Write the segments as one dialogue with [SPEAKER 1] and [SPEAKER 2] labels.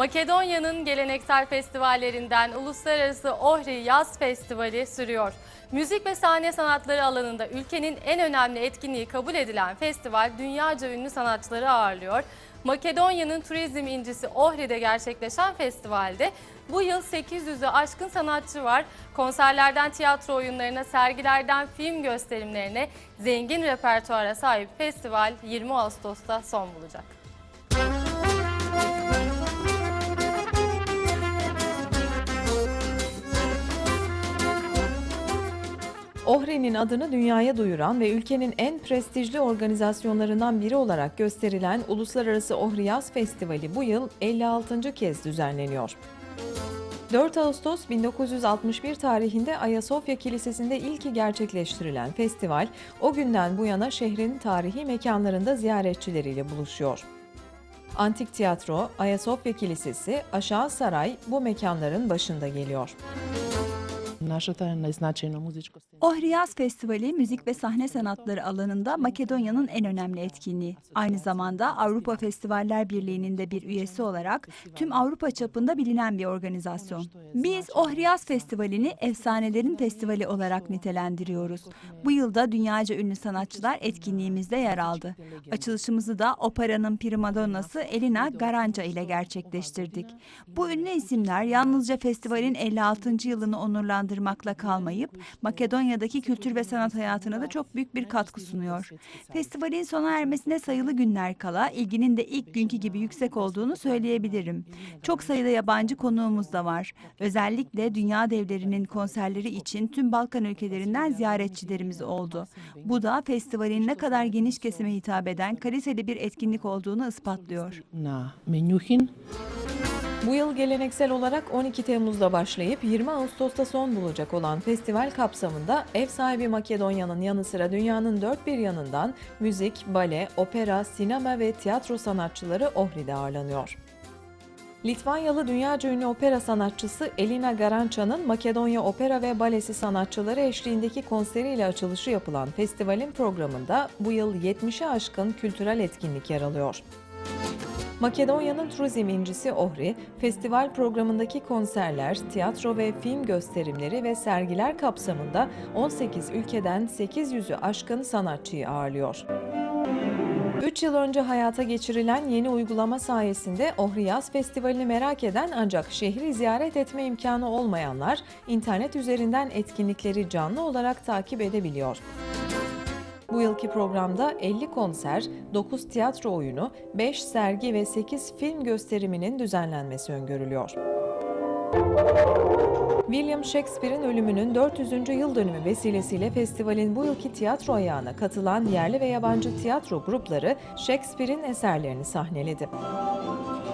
[SPEAKER 1] Makedonya'nın geleneksel festivallerinden Uluslararası Ohri Yaz Festivali sürüyor. Müzik ve sahne sanatları alanında ülkenin en önemli etkinliği kabul edilen festival dünyaca ünlü sanatçıları ağırlıyor. Makedonya'nın turizm incisi Ohri'de gerçekleşen festivalde bu yıl 800'ü aşkın sanatçı var. Konserlerden tiyatro oyunlarına, sergilerden film gösterimlerine zengin repertuara sahip festival 20 Ağustos'ta son bulacak.
[SPEAKER 2] Ohre'nin adını dünyaya duyuran ve ülkenin en prestijli organizasyonlarından biri olarak gösterilen Uluslararası Ohriyaz Festivali bu yıl 56. kez düzenleniyor. 4 Ağustos 1961 tarihinde Ayasofya Kilisesi'nde ilki gerçekleştirilen festival, o günden bu yana şehrin tarihi mekanlarında ziyaretçileriyle buluşuyor. Antik Tiyatro, Ayasofya Kilisesi, Aşağı Saray bu mekanların başında geliyor.
[SPEAKER 3] Müzik našata Festivali müzik ve sahne sanatları alanında Makedonya'nın en önemli etkinliği. Aynı zamanda Avrupa Festivaller Birliği'nin de bir üyesi olarak tüm Avrupa çapında bilinen bir organizasyon. Biz Ohriyaz Festivali'ni efsanelerin festivali olarak nitelendiriyoruz. Bu yılda dünyaca ünlü sanatçılar etkinliğimizde yer aldı. Açılışımızı da operanın primadonnası Elina Garanca ile gerçekleştirdik. Bu ünlü isimler yalnızca festivalin 56. yılını onurlandırmaktadır ayırmakla kalmayıp Makedonya'daki kültür ve sanat hayatına da çok büyük bir katkı sunuyor. Festivalin sona ermesine sayılı günler kala ilginin de ilk günkü gibi yüksek olduğunu söyleyebilirim. Çok sayıda yabancı konuğumuz da var. Özellikle dünya devlerinin konserleri için tüm Balkan ülkelerinden ziyaretçilerimiz oldu. Bu da festivalin ne kadar geniş kesime hitap eden kaliteli bir etkinlik olduğunu ispatlıyor.
[SPEAKER 4] Na, menyuhin.
[SPEAKER 2] Bu yıl geleneksel olarak 12 Temmuz'da başlayıp 20 Ağustos'ta son bulacak olan festival kapsamında ev sahibi Makedonya'nın yanı sıra dünyanın dört bir yanından müzik, bale, opera, sinema ve tiyatro sanatçıları Ohri'de ağırlanıyor. Litvanyalı dünyaca ünlü opera sanatçısı Elina Garanca'nın Makedonya Opera ve Balesi sanatçıları eşliğindeki konseriyle açılışı yapılan festivalin programında bu yıl 70'e aşkın kültürel etkinlik yer alıyor. Makedonya'nın turizm incisi Ohri, festival programındaki konserler, tiyatro ve film gösterimleri ve sergiler kapsamında 18 ülkeden 800'ü aşkın sanatçıyı ağırlıyor. 3 yıl önce hayata geçirilen yeni uygulama sayesinde Ohri Yaz Festivali'ni merak eden ancak şehri ziyaret etme imkanı olmayanlar internet üzerinden etkinlikleri canlı olarak takip edebiliyor. Bu yılki programda 50 konser, 9 tiyatro oyunu, 5 sergi ve 8 film gösteriminin düzenlenmesi öngörülüyor. William Shakespeare'in ölümünün 400. yıl dönümü vesilesiyle festivalin bu yılki tiyatro ayağına katılan yerli ve yabancı tiyatro grupları Shakespeare'in eserlerini sahneledi.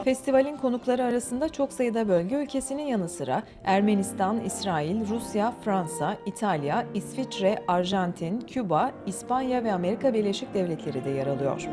[SPEAKER 2] Festivalin konukları arasında çok sayıda bölge ülkesinin yanı sıra Ermenistan, İsrail, Rusya, Fransa, İtalya, İsviçre, Arjantin, Küba, İspanya ve Amerika Birleşik Devletleri de yer alıyor.